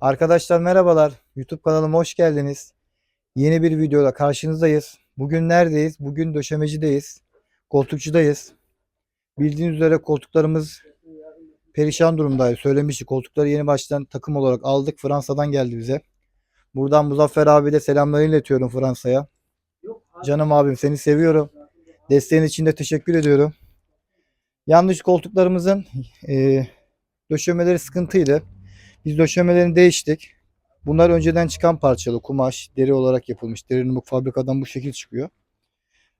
Arkadaşlar merhabalar. YouTube kanalıma hoş geldiniz. Yeni bir videoda karşınızdayız. Bugün neredeyiz? Bugün döşemecideyiz. Koltukçudayız. Bildiğiniz üzere koltuklarımız perişan durumdaydı. Söylemiştik. Koltukları yeni baştan takım olarak aldık. Fransa'dan geldi bize. Buradan Muzaffer abi de selamlarını iletiyorum Fransa'ya. Canım abim seni seviyorum. Desteğin için de teşekkür ediyorum. Yanlış koltuklarımızın eee, döşemeleri sıkıntıydı. Biz döşemelerini değiştik. Bunlar önceden çıkan parçalı kumaş, deri olarak yapılmış. Deri numuk fabrikadan bu şekil çıkıyor.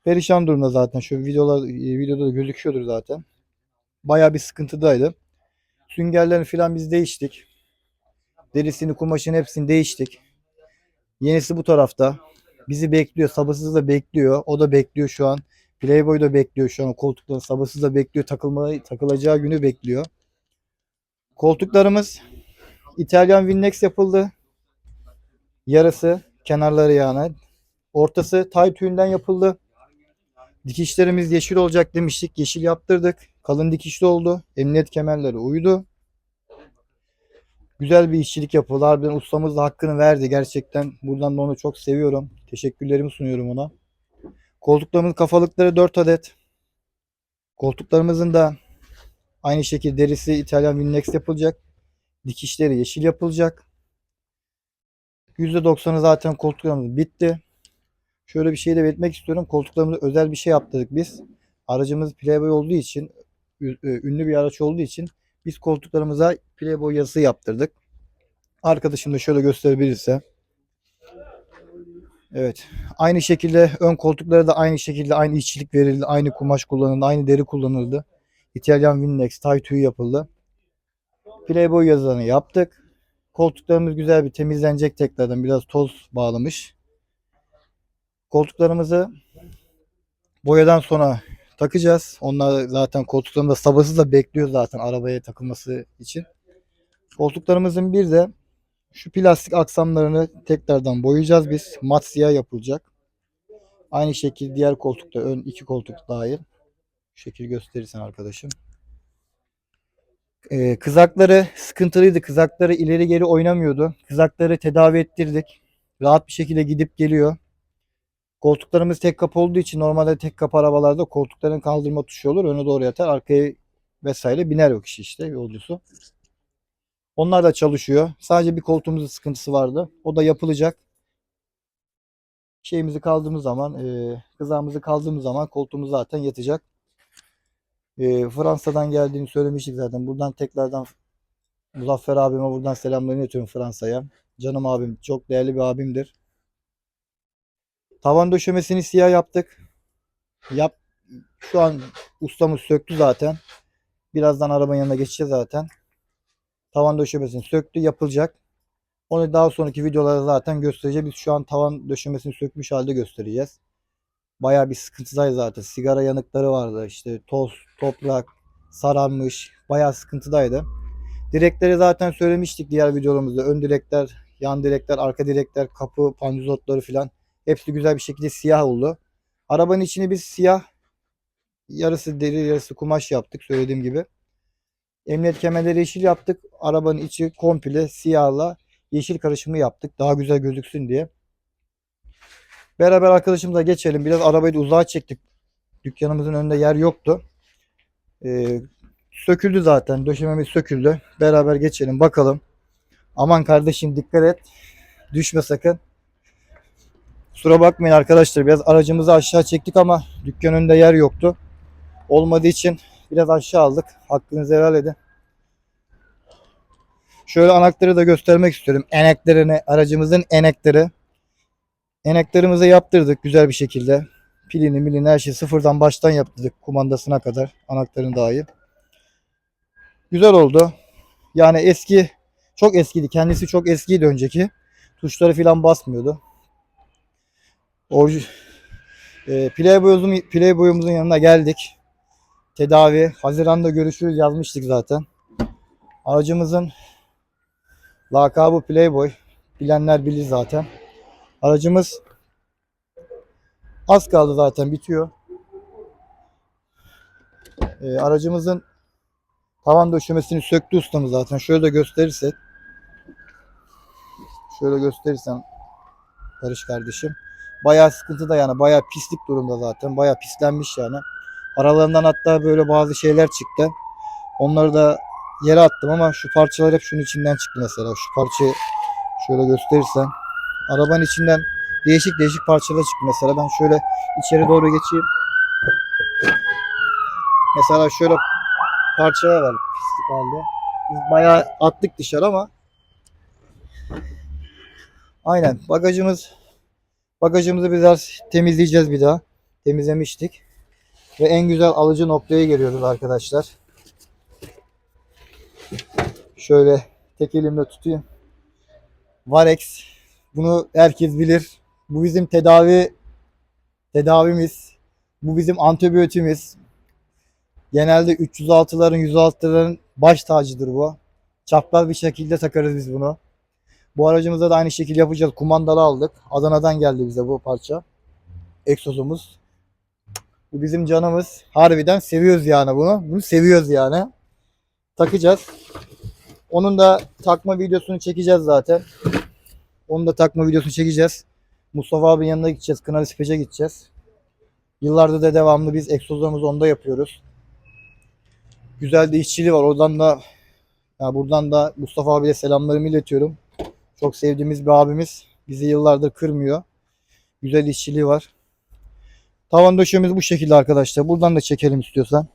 Perişan durumda zaten. Şu videolar e, videoda da gözüküyordur zaten. Bayağı bir sıkıntıdaydı. Süngerlerini falan biz değiştik. Derisini, kumaşını hepsini değiştik. Yenisi bu tarafta. Bizi bekliyor. Sabırsızla bekliyor. O da bekliyor şu an. Playboy da bekliyor şu an. Koltukları sabırsızla bekliyor. Takılmayı, takılacağı günü bekliyor. Koltuklarımız İtalyan Winnex yapıldı. Yarısı kenarları yani. Ortası tay tüyünden yapıldı. Dikişlerimiz yeşil olacak demiştik. Yeşil yaptırdık. Kalın dikişli oldu. Emniyet kemerleri uydu. Güzel bir işçilik yapıldı. Harbiden ustamız da hakkını verdi. Gerçekten buradan da onu çok seviyorum. Teşekkürlerimi sunuyorum ona. Koltuklarımızın kafalıkları 4 adet. Koltuklarımızın da aynı şekilde derisi İtalyan Winnex yapılacak. Dikişleri yeşil yapılacak. %90'ı zaten koltuklarımız bitti. Şöyle bir şey de belirtmek istiyorum. Koltuklarımıza özel bir şey yaptırdık biz. Aracımız Playboy olduğu için, e, ünlü bir araç olduğu için biz koltuklarımıza Playboy yazısı yaptırdık. Arkadaşım da şöyle gösterebilirse. Evet. Aynı şekilde ön koltuklara da aynı şekilde aynı işçilik verildi. Aynı kumaş kullanıldı. Aynı deri kullanıldı. İtalyan Winnex tay tüyü yapıldı. Playboy yazılarını yaptık. Koltuklarımız güzel bir temizlenecek tekrardan. Biraz toz bağlamış. Koltuklarımızı boyadan sonra takacağız. Onlar zaten koltuklarımızda sabırsızla bekliyor zaten arabaya takılması için. Koltuklarımızın bir de şu plastik aksamlarını tekrardan boyayacağız biz. Mat siyah yapılacak. Aynı şekilde diğer koltukta ön iki koltuk dahil. Şu şekil gösterirsen arkadaşım. Ee, kızakları sıkıntılıydı. Kızakları ileri geri oynamıyordu. Kızakları tedavi ettirdik. Rahat bir şekilde gidip geliyor. Koltuklarımız tek kapı olduğu için normalde tek kapı arabalarda koltukların kaldırma tuşu olur. Öne doğru yatar. Arkaya vesaire biner o kişi işte yolcusu. Onlar da çalışıyor. Sadece bir koltuğumuzun sıkıntısı vardı. O da yapılacak. Şeyimizi kaldığımız zaman, e, kızağımızı kaldığımız zaman koltuğumuz zaten yatacak. E, Fransa'dan geldiğini söylemiştik zaten. Buradan tekrardan Muzaffer abime buradan selamlarını iletiyorum Fransa'ya. Canım abim, çok değerli bir abimdir. Tavan döşemesini siyah yaptık. Yap şu an ustamız söktü zaten. Birazdan arabanın yanına geçeceğiz zaten. Tavan döşemesini söktü, yapılacak. Onu daha sonraki videolarda zaten göstereceğiz. Biz şu an tavan döşemesini sökmüş halde göstereceğiz. Bayağı bir sıkıntıdayız zaten. Sigara yanıkları vardı. İşte toz, toprak, sararmış. Bayağı sıkıntıdaydı. Direkleri zaten söylemiştik diğer videolarımızda. Ön direkler, yan direkler, arka direkler, kapı, panjurotları filan. Hepsi güzel bir şekilde siyah oldu. Arabanın içini biz siyah yarısı deri yarısı kumaş yaptık söylediğim gibi. Emniyet kemerleri yeşil yaptık. Arabanın içi komple siyahla yeşil karışımı yaptık. Daha güzel gözüksün diye. Beraber arkadaşımla geçelim. Biraz arabayı da uzağa çektik. Dükkanımızın önünde yer yoktu. Ee, söküldü zaten. Döşememiz söküldü. Beraber geçelim bakalım. Aman kardeşim dikkat et. Düşme sakın. Kusura bakmayın arkadaşlar. Biraz aracımızı aşağı çektik ama dükkan önünde yer yoktu. Olmadığı için biraz aşağı aldık. Hakkınızı helal edin. Şöyle anahtarı da göstermek istiyorum. Eneklerini, aracımızın enekleri. Eneklerimizi yaptırdık güzel bir şekilde. Pilini, milini her şeyi sıfırdan baştan yaptırdık kumandasına kadar. Anahtarın dahil. Güzel oldu. Yani eski, çok eskiydi. Kendisi çok eskiydi önceki. Tuşları falan basmıyordu. Orji, e, Playboy'umuzun, Playboy'umuzun yanına geldik. Tedavi. Haziranda görüşürüz yazmıştık zaten. Aracımızın lakabı Playboy. Bilenler bilir zaten. Aracımız az kaldı zaten bitiyor. E, aracımızın tavan döşemesini söktü ustamız zaten. Şöyle de. Şöyle gösterirsem Barış kardeşim. Bayağı sıkıntı da yani bayağı pislik durumda zaten. Bayağı pislenmiş yani. Aralarından hatta böyle bazı şeyler çıktı. Onları da yere attım ama şu parçalar hep şunun içinden çıktı mesela. Şu parçayı şöyle gösterirsem. Arabanın içinden değişik değişik parçalar çıktı mesela. Ben şöyle içeri doğru geçeyim. Mesela şöyle parçalar var pislik halde. Biz bayağı attık dışarı ama Aynen bagajımız bagajımızı biraz temizleyeceğiz bir daha. Temizlemiştik. Ve en güzel alıcı noktaya geliyoruz arkadaşlar. Şöyle tek elimle tutayım. Varex. Bunu herkes bilir. Bu bizim tedavi tedavimiz. Bu bizim antibiyotiğimiz. Genelde 306'ların 106'ların baş tacıdır bu. Çapraz bir şekilde takarız biz bunu. Bu aracımızda da aynı şekilde yapacağız. Kumandalı aldık. Adana'dan geldi bize bu parça. Egzozumuz. Bu bizim canımız. Harbiden seviyoruz yani bunu. Bunu seviyoruz yani. Takacağız. Onun da takma videosunu çekeceğiz zaten. Onun da takma videosunu çekeceğiz. Mustafa abinin yanına gideceğiz. Kınalı Speç'e gideceğiz. Yıllardır da devamlı biz egzozlarımızı onda yapıyoruz. Güzel de işçiliği var. Oradan da ya buradan da Mustafa abiye selamlarımı iletiyorum. Çok sevdiğimiz bir abimiz. Bizi yıllardır kırmıyor. Güzel işçiliği var. Tavan döşemiz bu şekilde arkadaşlar. Buradan da çekelim istiyorsan.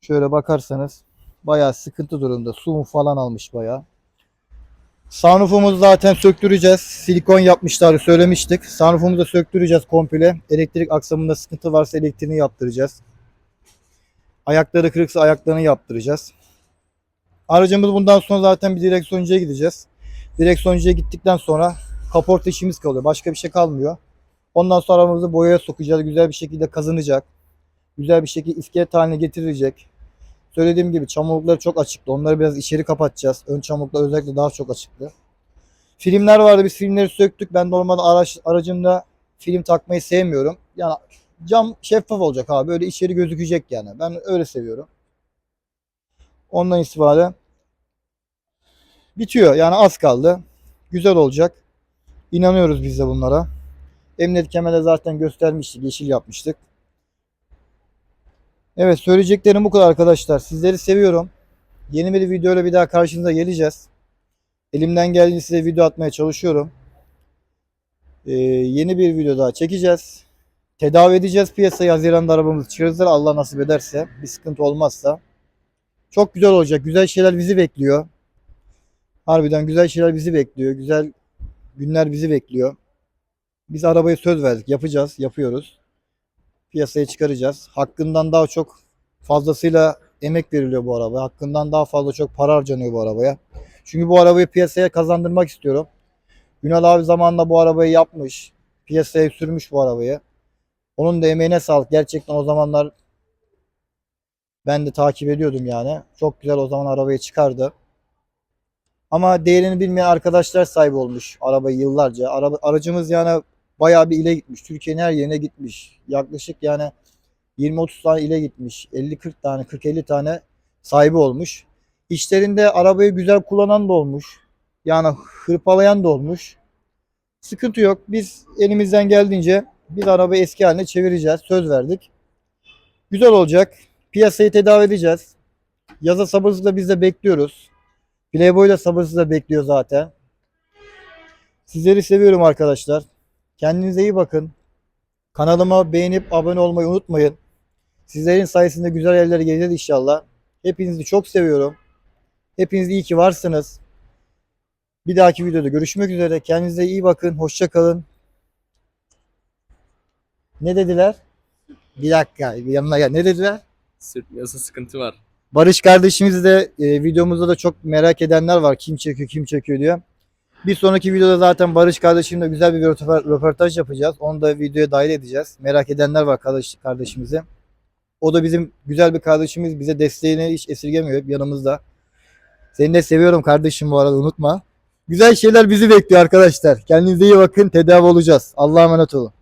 Şöyle bakarsanız bayağı sıkıntı durumda. Su falan almış bayağı. Sunroof'umuzu zaten söktüreceğiz. Silikon yapmışlar söylemiştik. Sunroof'umuzu da söktüreceğiz komple. Elektrik aksamında sıkıntı varsa elektriğini yaptıracağız. Ayakları kırıksa ayaklarını yaptıracağız. Aracımız bundan sonra zaten bir direksiyoncuya gideceğiz. Direksiyoncuya gittikten sonra kaporta işimiz kalıyor. Başka bir şey kalmıyor. Ondan sonra arabamızı boyaya sokacağız. Güzel bir şekilde kazınacak. Güzel bir şekilde iskelet haline getirilecek. Söylediğim gibi çamurlukları çok açıktı. Onları biraz içeri kapatacağız. Ön çamurluklar özellikle daha çok açıktı. Filmler vardı. Biz filmleri söktük. Ben normalde araç, aracımda film takmayı sevmiyorum. Yani cam şeffaf olacak abi. Böyle içeri gözükecek yani. Ben öyle seviyorum. Ondan itibaren bitiyor. Yani az kaldı. Güzel olacak. İnanıyoruz biz de bunlara. Emniyet kemerde zaten göstermiştik. Yeşil yapmıştık. Evet söyleyeceklerim bu kadar arkadaşlar. Sizleri seviyorum. Yeni bir videoyla bir daha karşınıza geleceğiz. Elimden geldiğince size video atmaya çalışıyorum. Ee, yeni bir video daha çekeceğiz. Tedavi edeceğiz piyasayı. Haziran'da arabamızı çıkarırız. Allah nasip ederse. Bir sıkıntı olmazsa. Çok güzel olacak. Güzel şeyler bizi bekliyor. Harbiden güzel şeyler bizi bekliyor. Güzel günler bizi bekliyor. Biz arabaya söz verdik. Yapacağız. Yapıyoruz. Piyasaya çıkaracağız. Hakkından daha çok fazlasıyla emek veriliyor bu arabaya. Hakkından daha fazla çok para harcanıyor bu arabaya. Çünkü bu arabayı piyasaya kazandırmak istiyorum. Ünal abi zamanında bu arabayı yapmış. Piyasaya sürmüş bu arabayı. Onun da emeğine sağlık. Gerçekten o zamanlar ben de takip ediyordum yani. Çok güzel o zaman arabayı çıkardı. Ama değerini bilmeyen arkadaşlar sahibi olmuş arabayı yıllarca. Araba, aracımız yani bayağı bir ile gitmiş. Türkiye'nin her yerine gitmiş. Yaklaşık yani 20-30 tane ile gitmiş. 50-40 tane, 40-50 tane sahibi olmuş. İşlerinde arabayı güzel kullanan da olmuş. Yani hırpalayan da olmuş. Sıkıntı yok. Biz elimizden geldiğince biz arabayı eski haline çevireceğiz. Söz verdik. Güzel olacak. Piyasayı tedavi edeceğiz. Yaza sabırsızlıkla biz de bekliyoruz. Playboy da sabırsızla bekliyor zaten. Sizleri seviyorum arkadaşlar. Kendinize iyi bakın. Kanalıma beğenip abone olmayı unutmayın. Sizlerin sayesinde güzel yerlere geleceğiz inşallah. Hepinizi çok seviyorum. Hepiniz iyi ki varsınız. Bir dahaki videoda görüşmek üzere. Kendinize iyi bakın. Hoşça kalın. Ne dediler? Bir dakika yanına gel. Ne dediler? Sırt yasa sıkıntı var. Barış kardeşimiz de e, videomuzda da çok merak edenler var. Kim çekiyor, kim çekiyor diyor. Bir sonraki videoda zaten Barış kardeşimle güzel bir röportaj- yapacağız. Onu da videoya dahil edeceğiz. Merak edenler var kardeş, kardeşimize. O da bizim güzel bir kardeşimiz. Bize desteğini hiç esirgemiyor. Hep yanımızda. Seni de seviyorum kardeşim bu arada unutma. Güzel şeyler bizi bekliyor arkadaşlar. Kendinize iyi bakın. Tedavi olacağız. Allah'a emanet olun.